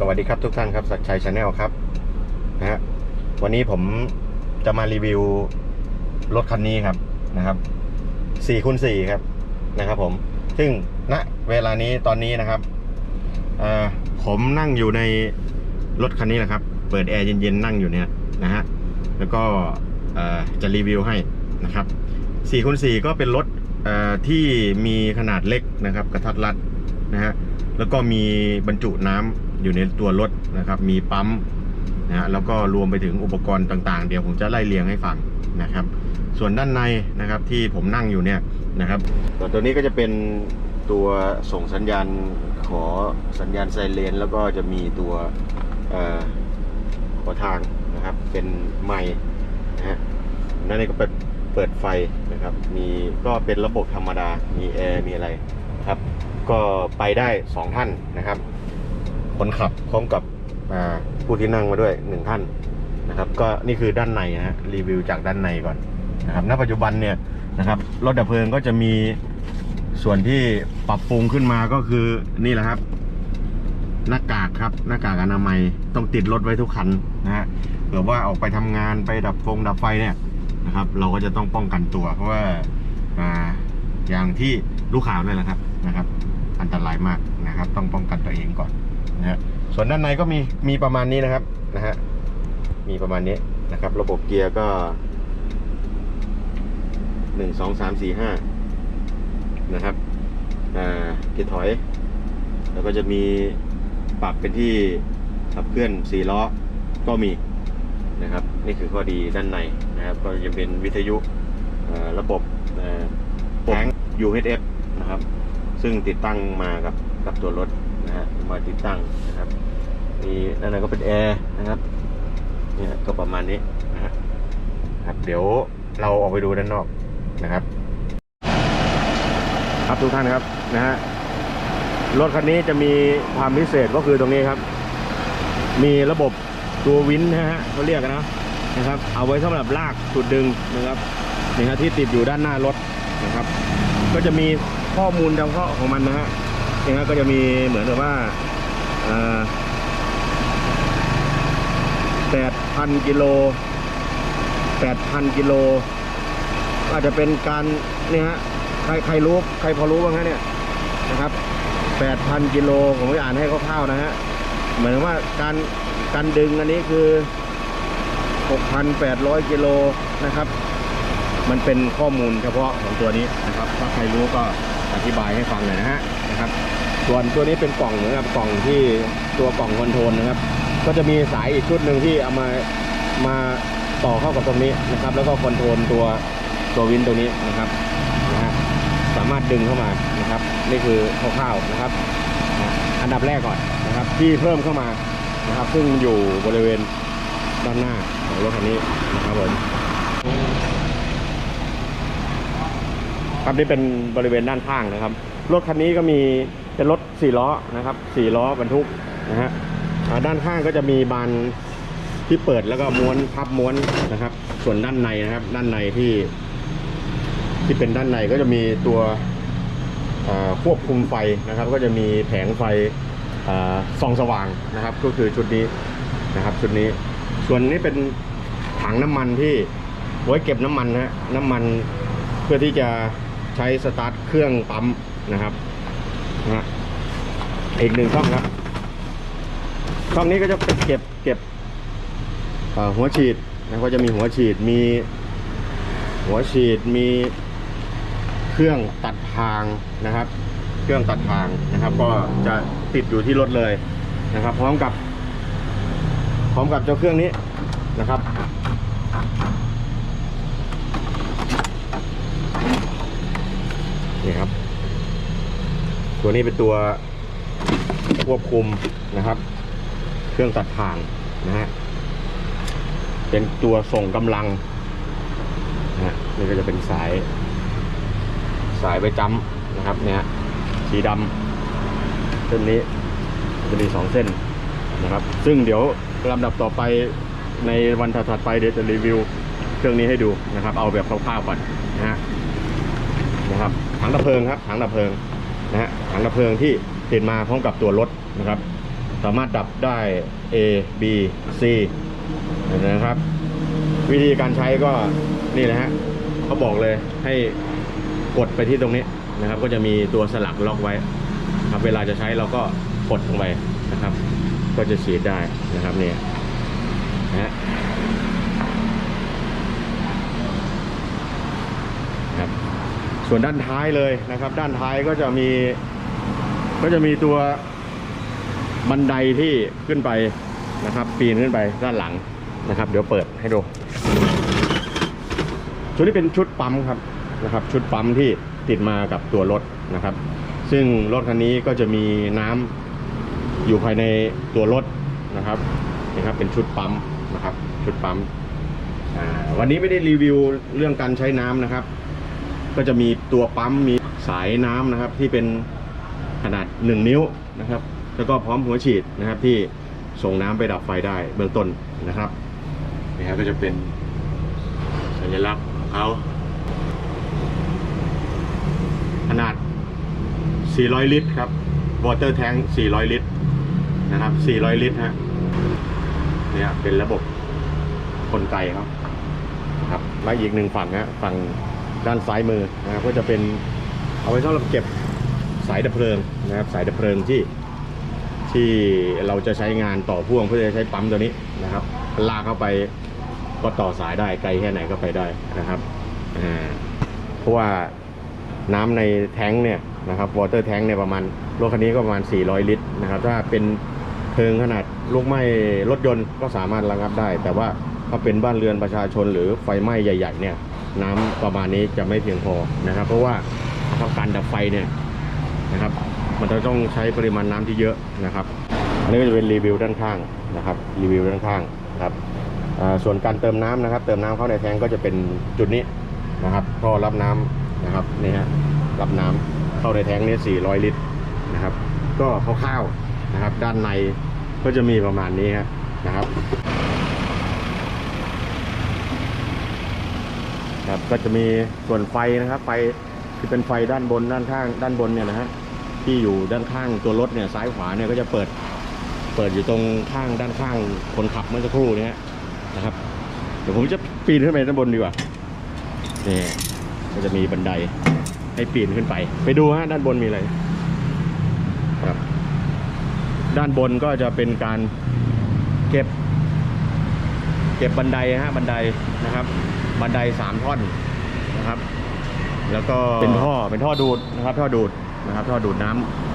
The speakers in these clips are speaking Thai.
สวัสดีครับทุกท่านครับสัจชัยชาแนลครับนะฮะวันนี้ผมจะมารีวิวรถคันนี้ครับนะครับ4คูณ4ครับนะครับผมซึ่งณเวลานี้ตอนนี้นะครับผมนั่งอยู่ในรถคันนี้นะครับ เปิดแอร์เย็นๆนั่งอยู่เนี่ยนะฮะแล้วก็จะรีวิวให้นะครับ4คูณ4ก็เป็นรถที่มีขนาดเล็กนะครับ กระทัดรัดนะฮะแล้วก็มีบรรจุน้ำ อยู่ในตัวรถนะครับ มีปั๊มนะฮะแล้วก็รวมไปถึงอุปกรณ์ต่างๆ เดี๋ยวผมจะไล่เรียงให้ฟังนะครับ ส่วนด้านในนะครับที่ผมนั่งอยู่เนี่ยนะครับตัวตัวนี้ก็จะเป็นตัวส่งสัญญาณขอสัญญาณไซเรนแล้วก็จะมีตัวอขอทางนะครับ เป็นไม้นะฮะด้านในก็เปิดเปิดไฟนะครับ มีก็เป็นระบบธรรมดา มีแอร์มีอะไรครับ ก็ไปได้สองท่านนะครับ คนขับพร้อมกับผู้ที่นั่งมาด้วยหนึ่งท่านนะครับ ก็นี่คือด้านในนะฮะรีวิวจากด้านในก่อนนะครับณปัจจุบันเนี่ยนะครับรถดับเพลิงก็จะมีส่วนที่ปรับปรุงขึ้นมาก็คือนี่แหละครับ หน้ากากครับหน้ากากอนามัยต้องติดรถไว้ทุกคันนะฮะเผื่อว่าออกไปทำงานไปดับฟงดับไฟเนี่ยนะครับ เราก็จะต้องป้องกันตัวเพราะว่าอ่าอย่างที่ลูกข่าวนั่นแหละครับนะครับ อันตรายมากนะครับ ต้องป้องกันตัวเองก่อน นะฮะส่วนด้านในก็มีมีประมาณนี้นะครับนะฮะมีประมาณนี้นะครับ ระบบเกียร์ก็หนึ่งสองสามสี่ห้านะครับอ่าเกียร์ถอย แล้วก็จะมีปรับเป็นที่ขับเคลื่อนสี่ล้อก็มีนะครับ นี่คือข้อดีด้านในนะครับ ก็จะเป็นวิทยุระบบแผง UHF นะครับ ซึ่งติดตั้งมากับกับตัวรถ นะฮะมาติดตั้งนะครับมีด้านในก็เป็นแอร์นะครับเนี่ยก็ประมาณนี้นะฮะครับเดี๋ยวเราออกไปดูด้านนอกนะครับ ครับทุกท่านครับนะฮะรถคันนี้จะมีความพิเศษก็คือตรงนี้ครับ มีระบบตัววินนะฮะเขาเรียกกันนะนะครับ เอาไว้สำหรับลากจุดดึงนะครับนี่ฮะที่ติดอยู่ด้านหน้ารถนะครับ ก็จะมีข้อมูลเฉพาะของมันนะฮะ นี่ฮะก็จะมีเหมือนกับว่าแปดพันกิโลแปดพันกิโลอาจจะเป็นการนี่ฮะใครใครรู้ใครพอรู้บ้างฮะเนี่ยนะครับแปดพันกิโลผมจะอ่านให้คร่าวๆนะฮะเหมือนว่าการการดึงอันนี้คือหกพันแปดร้อยกิโลนะครับ มันเป็นข้อมูลเฉพาะของตัวนี้นะครับ ถ้าใครรู้ก็อธิบายให้ฟังหน่อยนะฮะนะครับ ส่วนตัวนี้เป็นกล่องเหมือนกับกล่องที่ตัวกล่องคอนโทรลนะครับ ก็จะมีสายอีกชุดหนึ่งที่เอามามาต่อเข้ากับตรงนี้นะครับ แล้วก็คอนโทรลตัวตัววินตรงนี้นะครับนะฮะสามารถดึงเข้ามานะครับ นี่คือคร่าวๆนะครับนะอันดับแรกก่อนนะครับ ที่เพิ่มเข้ามานะครับ ซึ่งอยู่บริเวณด้านหน้าของรถคันนี้นะครับผมครับนี่เป็นบริเวณด้านข้างนะครับรถคันนี้ก็มี เป็นรถสี่ล้อนะครับสี่ล้อบรรทุกนะฮะด้านข้างก็จะมีบานที่เปิดแล้วก็ม้วนพับม้วนนะครับ ส่วนด้านในนะครับ ด้านในที่ ที่เป็นด้านในก็จะมีตัวควบคุมไฟนะครับ ก็จะมีแผงไฟอส่องสว่างนะครับ ก็คือชุดนี้นะครับ ชุดนี้ ส่วนนี้เป็นถังน้ำมันที่ไว้เก็บน้ำมันนะฮะน้ำมันเพื่อที่จะใช้สตาร์ทเครื่องปั๊มนะครับ นะอีกหนึ่งช่องครับช่องนี้ก็จะเก็บเก็บหัวฉีดนะก็จะมีหัวฉีดมีหัวฉีดมีเครื่องตัดทางนะครับ เครื่องตัดทางนะครับ ก็จะติดอยู่ที่รถเลยนะครับ พร้อมกับ พร้อมกับเจ้าเครื่องนี้นะครับนี่ครับ ตัวนี้เป็นตัวควบคุมนะครับ เครื่องตัดทางนะฮะเป็นตัวส่งกำลังนะฮะนี่ก็จะเป็นสาย สายไปจัมนะครับ เนี่ยสีดำเส้นนี้จะมีสองเส้นนะครับ ซึ่งเดี๋ยวลำดับต่อไปในวันถัดๆไปเดี๋ยวจะรีวิวเครื่องนี้ให้ดูนะครับ เอาแบบคร่าวๆก่อนนะฮะนะครับถังดับเพลิงครับถังดับเพลิง นะฮะถังดับเพลิงที่ติดมาพร้อมกับตัวรถนะครับ สามารถดับได้ A B C นะครับ วิธีการใช้ก็นี่แหละฮะเขาบอกเลยให้กดไปที่ตรงนี้นะครับ ก็จะมีตัวสลักล็อกไว้ครับเวลาจะใช้เราก็กดลงไปนะครับ ก็จะฉีดได้นะครับเนี่ยนะฮะครับ ส่วนด้านท้ายเลยนะครับ ด้านท้ายก็จะมี ก็จะมีตัวบันไดที่ขึ้นไปนะครับ ปีนขึ้นไปด้านหลังนะครับ เดี๋ยวเปิดให้ดู ชุดนี้เป็นชุดปั๊มครับนะครับ ชุดปั๊มที่ติดมากับตัวรถนะครับ ซึ่งรถคันนี้ก็จะมีน้ำอยู่ภายในตัวรถนะครับนี่ครับเป็นชุดปั๊มนะครับ ชุดปั๊มวันนี้ไม่ได้รีวิวเรื่องการใช้น้ำนะครับ ก็จะมีตัวปั๊มมีสายน้ำนะครับที่เป็นขนาด 1 นิ้วนะครับ แล้วก็พร้อมหัวฉีดนะครับที่ส่งน้ำไปดับไฟได้เบื้องต้นนะครับนี่ครับก็จะเป็นสัญลักษณ์ของเขาขนาด 400 ลิตรครับ water tank 400 ลิตรนะครับ 400 ลิตรฮะเนี่ยเป็นระบบกลไกเขานะครับมาอีกหนึ่งฝั่งฮะฝั่ง ด้านซ้ายมือนะครับก็จะเป็นเอาไว้สำหรับเก็บสายดับเพลิงนะครับสายดับเพลิงที่ที่เราจะใช้งานต่อพ่วงเพื่อจะใช้ปั๊มตัวนี้นะครับ ลากเข้าไปก็ต่อสายได้ไกลแค่ไหนก็ไปได้นะครับอ่าเพราะว่าน้ำในแท้งเนี่ยนะครับวอเตอร์แท้งเนี่ยประมาณรถคันนี้ก็ประมาณ 400 ลิตรนะครับ ถ้าเป็นเพลิงขนาดลูกไหม้รถยนต์ก็สามารถระงับได้ แต่ว่าถ้าเป็นบ้านเรือนประชาชนหรือไฟไหม้ใหญ่ ๆ เนี่ย น้ำประมาณนี้จะไม่เพียงพอนะครับ เพราะว่าการดับไฟเนี่ยนะครับ มันจะต้องใช้ปริมาณน้ำที่เยอะนะครับ อันนี้ก็จะเป็นรีวิวด้านข้างนะครับรีวิวด้านข้างนะครับส่วนการเติมน้ำนะครับ เติมน้ำเข้าในแทงก็จะเป็นจุดนี้นะครับท่อรับน้ำนะครับนี่ฮะรับน้ำเข้าในแทงนี้400 ลิตรนะครับ ก็คร่าวๆนะครับ ด้านในก็จะมีประมาณนี้ฮะนะครับ ครับ ก็จะมีส่วนไฟนะครับ ไฟที่เป็นไฟด้านบนด้านข้างด้านบนเนี่ยนะฮะที่อยู่ด้านข้างตัวรถเนี่ยซ้ายขวาเนี่ยก็จะเปิด เปิดอยู่ตรงข้างด้านข้างคนขับเมื่อสักครู่นี้นะครับ เดี๋ยวผมจะปีนขึ้นไปด้านบนดีกว่านี่ก็จะมีบันไดให้ปีนขึ้นไป ไปดูฮะด้านบนมีอะไรครับ ด้านบนก็จะเป็นการเก็บ เก็บบันไดฮะบันไดนะครับ บันไดสามท่อนนะครับ แล้วก็เป็นท่อเป็นท่อดูดนะครับ ท่อดูดนะครับ ท่อดูดน้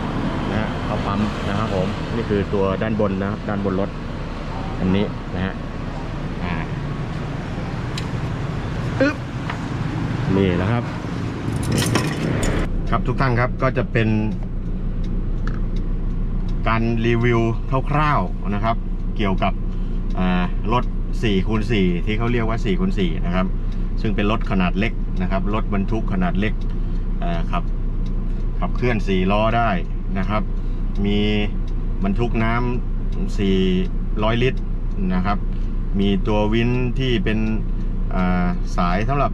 ำนะฮะเอาปั๊มนะครับผมนี่คือตัวด้านบนนะครับ ด้านบนรถอันนี้นะฮะอ่าอึ๊บนี่นะครับ ครับทุกท่านครับก็จะเป็นการรีวิวคร่าวๆนะครับ เกี่ยวกับอ่ารถ 4คูณ4ที่เขาเรียกว่า4คูณ4นะครับ ซึ่งเป็นรถขนาดเล็กนะครับ รถบรรทุกขนาดเล็กอ่าขับขับเคลื่อน 4 ล้อได้นะครับ มีบรรทุกน้ำ400 ลิตรนะครับ มีตัววินที่เป็นสายสำหรับ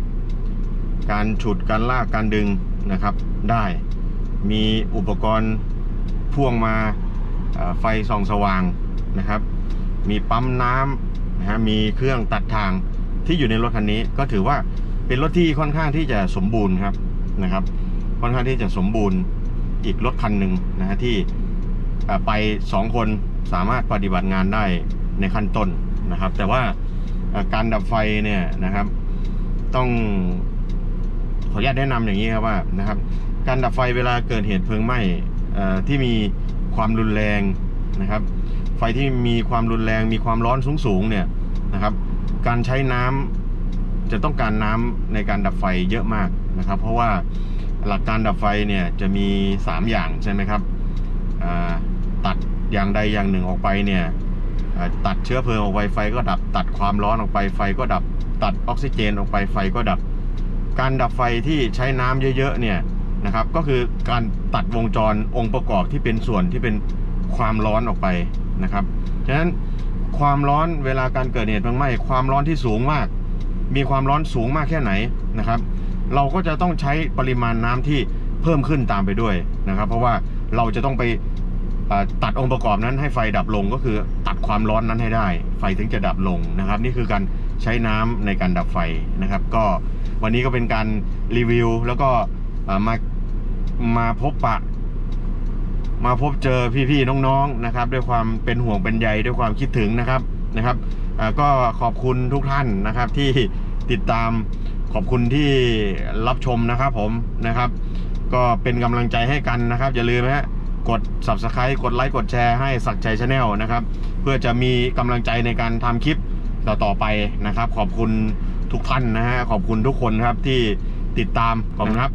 การฉุดการลากการดึงนะครับได้ มีอุปกรณ์พ่วงมาไฟส่องสว่างนะครับ มีปั๊มน้ำ นะฮะมีเครื่องตัดทางที่อยู่ในรถคันนี้ ก็ถือว่าเป็นรถที่ค่อนข้างที่จะสมบูรณ์ครับนะครับ ค่อนข้างที่จะสมบูรณ์อีกรถคันหนึ่งนะฮะที่ไปสองคนสามารถปฏิบัติงานได้ในขั้นต้นนะครับ แต่ว่าการดับไฟเนี่ยนะครับ ต้องขออนุญาตแนะนำอย่างนี้ครับว่านะครับ การดับไฟเวลาเกิดเหตุเพลิงไหม้ที่มีความรุนแรงนะครับ ไฟที่มีความรุนแรงมีความร้อนสูงๆเนี่ยนะครับ การใช้น้ำจะต้องการน้ำในการดับไฟเยอะมากนะครับ เพราะว่าหลักการดับไฟเนี่ยจะมี 3 อย่างใช่ไหมครับอ่าตัดอย่างใดอย่างหนึ่งออกไปเนี่ยตัดเชื้อเพลิงออกไปไฟก็ดับ ตัดความร้อนออกไปไฟก็ดับ ตัดออกซิเจนออกไปไฟก็ดับ การดับไฟที่ใช้น้ำเยอะๆเนี่ยนะครับ ก็คือการตัดวงจรองค์ประกอบที่เป็นส่วนที่เป็นความร้อนออกไป นะครับฉะนั้นความร้อนเวลาการเกิดเหตุเพลิงไหม้ความร้อนที่สูงมาก มีความร้อนสูงมากแค่ไหนนะครับ เราก็จะต้องใช้ปริมาณน้ำที่เพิ่มขึ้นตามไปด้วยนะครับ เพราะว่าเราจะต้องไปตัดองค์ประกอบนั้นให้ไฟดับลงก็คือตัดความร้อนนั้นให้ได้ ไฟถึงจะดับลงนะครับ นี่คือการใช้น้ำในการดับไฟนะครับ ก็วันนี้ก็เป็นการรีวิวแล้วก็มามาพบปะ มาพบเจอพี่ๆน้องๆนะครับ ด้วยความเป็นห่วงเป็นใยด้วยความคิดถึงนะครับนะครับก็ขอบคุณทุกท่านนะครับที่ติดตามขอบคุณที่รับชมนะครับผมนะครับ ก็เป็นกำลังใจให้กันนะครับ อย่าลืมนะฮะกด subscribe กดไลค์กดแชร์ให้สักใจชาแนลนะครับเพื่อจะมีกำลังใจในการทำคลิปต่อๆไปนะครับ ขอบคุณทุกท่านนะฮะขอบคุณทุกคนครับที่ติดตามขอบคุณครับ